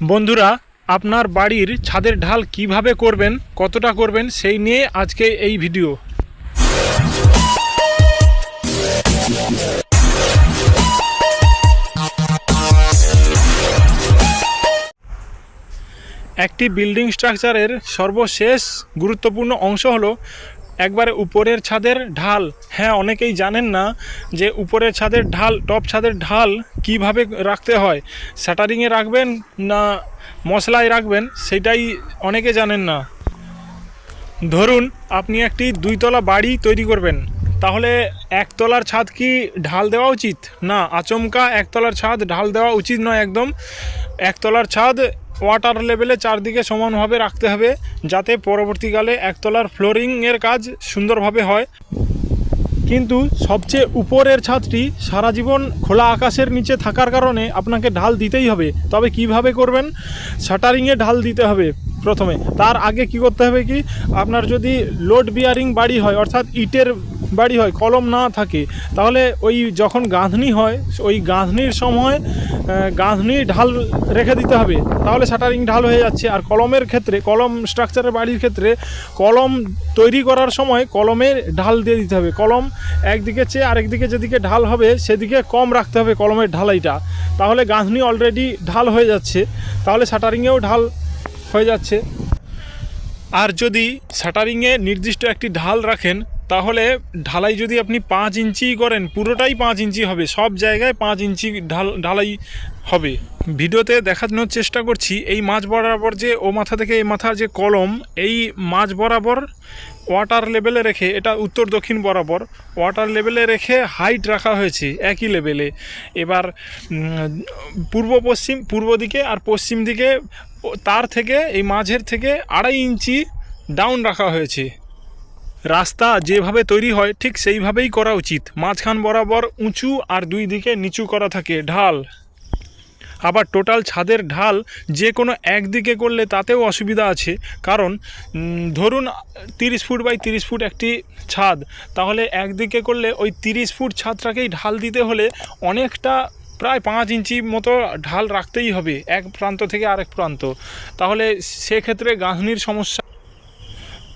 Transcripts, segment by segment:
বন্ধুরা, আপনার বাড়ির ছাদের ঢাল কীভাবে করবেন, কতটা করবেন, সেই নিয়ে আজকে এই ভিডিও। একটি বিল্ডিং স্ট্রাকচারের সর্বশেষ গুরুত্বপূর্ণ অংশ হলো একবারে উপরের ছাদের ঢাল। হ্যাঁ অনেকেই জানেন না যে উপরের ছাদের ঢাল, টপ ছাদের ঢাল কীভাবে রাখতে হয়। স্যাটারিংয়ে রাখবেন না মশলায় রাখবেন, সেটাই অনেকে জানেন না। ধরুন, আপনি একটি দুইতলা বাড়ি তৈরি করবেন। তাহলে একতলার ছাদ কি ঢাল দেওয়া উচিত? না, আচমকা একতলার ছাদ ঢাল দেওয়া উচিত নয় একদম। একতলার ছাদ ওয়াটার লেভেলে চারদিকে সমানভাবে রাখতে হবে যাতে পরবর্তীকালে একতলার ফ্লোরিংয়ের কাজ সুন্দরভাবে হয়। কিন্তু সবচেয়ে উপরের ছাদটি সারা জীবন খোলা আকাশের নিচে থাকার কারণে আপনাকে ঢাল দিতেই হবে। তবে কীভাবে করবেন? শাটারিংয়ে ঢাল দিতে হবে প্রথমে। তার আগে কি করতে হবে কি? আপনার যদি লোড বিয়ারিং বাড়ি হয়, অর্থাৎ ইটের বাড়ি হয় কলম না থাকে। তাহলে ওই যখন গাঁথনি হয় ওই গাঁথনির সময় আহ, ঢাল রেখে দিতে হবে। তাহলে শাটারিং ঢাল হয়ে যাচ্ছে। আর কলমের ক্ষেত্রে কলম স্ট্রাকচারের বাড়ির ক্ষেত্রে কলম তৈরি করার সময় কলমের ঢাল দিয়ে দিতে হবে। কলম একদিকে চেয়ে আরেকদিকে যেদিকে ঢাল হবে সেদিকে কম রাখতে হবে কলমের ঢালাইটা। তাহলে গাঁথনি অলরেডি ঢাল হয়ে যাচ্ছে। তাহলে শাটারিংয়েও ঢাল হয়ে যাচ্ছে। আর যদি শাটারিংয়ে নির্দিষ্ট একটি ঢাল রাখেন তাহলে ঢালাই যদি আপনি পাঁচ ইঞ্চি করেন, পুরোটাই পাঁচ ইঞ্চি হবে, সব জায়গায় পাঁচ ইঞ্চি ঢাল ঢালাই হবে। ভিডিওতে দেখানোর চেষ্টা করছি, এই মাছ বরাবর যে ও মাথা থেকে এই মাথার যে কলম, এই মাছ বরাবর ওয়াটার লেভেলে রেখে, এটা উত্তর দক্ষিণ বরাবর ওয়াটার লেভেলে রেখে হাইট রাখা হয়েছে, একই লেভেলে এবার পূর্ব পশ্চিম, পূর্ব দিকে আর পশ্চিম দিকে তার থেকে, এই মাঝের থেকে আড়াই ইঞ্চি ডাউন রাখা হয়েছে। রাস্তা যেভাবে তৈরি হয়, ঠিক সেইভাবেই করা উচিত। মাঝখান বরাবর উঁচু আর দুই দিকে নিচু করা থাকে ঢাল। আবার টোটাল ছাদের ঢাল যে কোনো একদিকে করলে তাতেও অসুবিধা আছে। কারণ ধরুন তিরিশ ফুট বাই তিরিশ ফুট একটি ছাদ, তাহলে একদিকে করলে ওই তিরিশ ফুট ছাদটাকেই ঢাল দিতে হলে অনেকটা প্রায় পাঁচ ইঞ্চি মতো ঢাল রাখতেই হবে, এক প্রান্ত থেকে আরেক প্রান্ত। তাহলে সেক্ষেত্রে গাঁথনির সমস্যা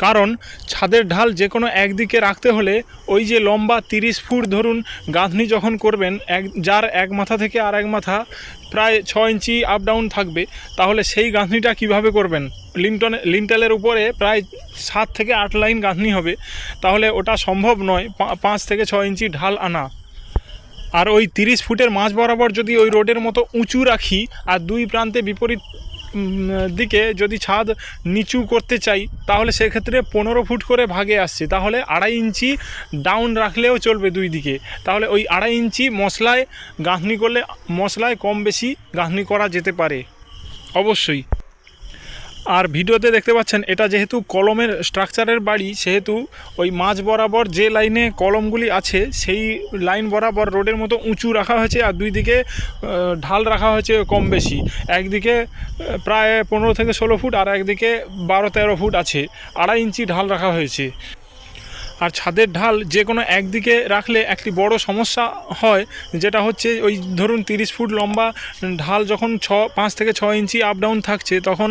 কারণ ছাদের ঢাল যে কোনো একদিকে রাখতে হলে ওই যে লম্বা তিরিশ ফুট ধরুন গাঁথনি যখন করবেন, এক, যার এক মাথা থেকে আর এক মাথা প্রায় ছ ইঞ্চি আপ ডাউন থাকবে, তাহলে সেই গাঁথনিটা কীভাবে করবেন? লিন্টনে লিন্টেলের উপরে প্রায় সাত থেকে আট লাইন গাঁথনি হবে, তাহলে ওটা সম্ভব নয় পাঁচ থেকে ছ ইঞ্চি ঢাল আনা। আর ওই তিরিশ ফুটের মাঝ বরাবর যদি ওই রোডের মতো উঁচু রাখি, আর দুই প্রান্তে বিপরীত দিকে যদি ছাদ নিচু করতে চাই, তাহলে সেক্ষেত্রে পনেরো ফুট করে ভাগে আসছে। তাহলে আড়াই ইঞ্চি ডাউন রাখলেও চলবে দুই দিকে। তাহলে ওই আড়াই ইঞ্চি মশলায় গাঁথনি করলে, মশলায় কম বেশি গাঁথনি করা যেতে পারে। অবশ্যই। আর ভিডিওতে দেখতে পাচ্ছেন, এটা যেহেতু কলমের স্ট্রাকচারের বাড়ি, সেহেতু ওই মাঝ বরাবর যে লাইনে কলমগুলি আছে, সেই লাইন বরাবর রোডের মতো উঁচু রাখা হয়েছে আর দুই দিকে ঢাল রাখা হয়েছে কম বেশি। একদিকে প্রায় পনেরো থেকে ষোলো ফুট আর একদিকে বারো তেরো ফুট আছে, আড়াই ইঞ্চি ঢাল রাখা হয়েছে। আর ছাদের ঢাল যে কোনো একদিকে রাখলে একটি বড় সমস্যা হয়, যেটা হচ্ছে ওই ধরুন তিরিশ ফুট লম্বা ঢাল যখন ছ, পাঁচ থেকে ছ ইঞ্চি আপ ডাউন থাকছে, তখন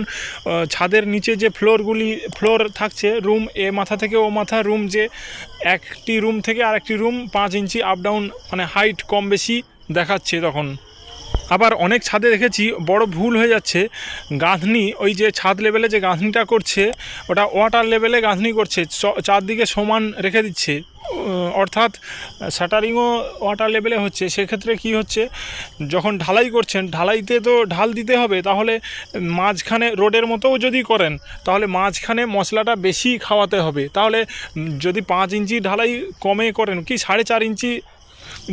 ছাদের নিচে যে ফ্লোরগুলি ফ্লোর থাকছে রুম এ মাথা থেকে ও মাথা রুম যে একটি রুম থেকে আরেকটি রুম পাঁচ ইঞ্চি আপ ডাউন মানে হাইট কম বেশি দেখাচ্ছে তখন। আবার অনেক ছাদে দেখেছি, বড় ভুল হয়ে যাচ্ছে। গাঁথনি, ওই যে ছাদ লেভেলে যে গাঁথনিটা করছে, ওটা ওয়াটার লেভেলে গাঁথনি করছে চারদিকে সমান রেখে দিচ্ছে। অর্থাৎ শাটারিংও ওয়াটার লেভেলে হচ্ছে। সেক্ষেত্রে কি হচ্ছে, যখন ঢালাই করছেন, ঢালাইতে তো ঢাল দিতে হবে, তাহলে মাঝখানে রোডের মতোও যদি করেন, তাহলে মাঝখানে মশলাটা বেশি খাওয়াতে হবে। তাহলে যদি পাঁচ ইঞ্চি ঢালাই কমে করেন, কি সাড়ে চার ইঞ্চি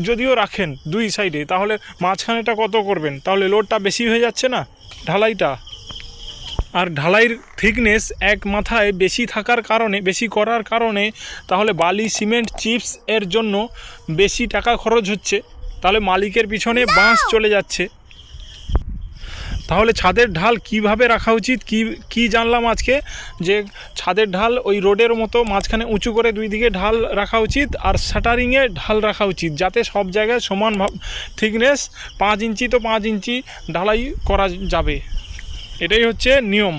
যদিও রাখেন দুই সাইডে তাহলে মাঝখানেটা কত করবেন? তাহলে লোডটা বেশি হয়ে যাচ্ছে না? ঢালাইটা? আর ঢালাইয়ের থিকনেস এক মাথায় বেশি থাকার কারণে বেশি করার কারণে তাহলে বালি সিমেন্ট চিপস এর জন্য বেশি টাকা খরচ হচ্ছে। তাহলে মালিকের পিছনে বাঁশ চলে যাচ্ছে। তাহলে ছাদের ঢাল কীভাবে রাখা উচিত? কি কি জানলাম আজকে? যে ছাদের ঢাল ওই রোডের মতো মাঝখানে উঁচু করে দুই দিকে ঢাল রাখা উচিত আর শাটারিংয়ে ঢাল রাখা উচিত যাতে সব জায়গায় সমান থিকনেস পাঁচ ইঞ্চি তো পাঁচ ইঞ্চি ঢালাই করা যাবে। এটাই হচ্ছে নিয়ম।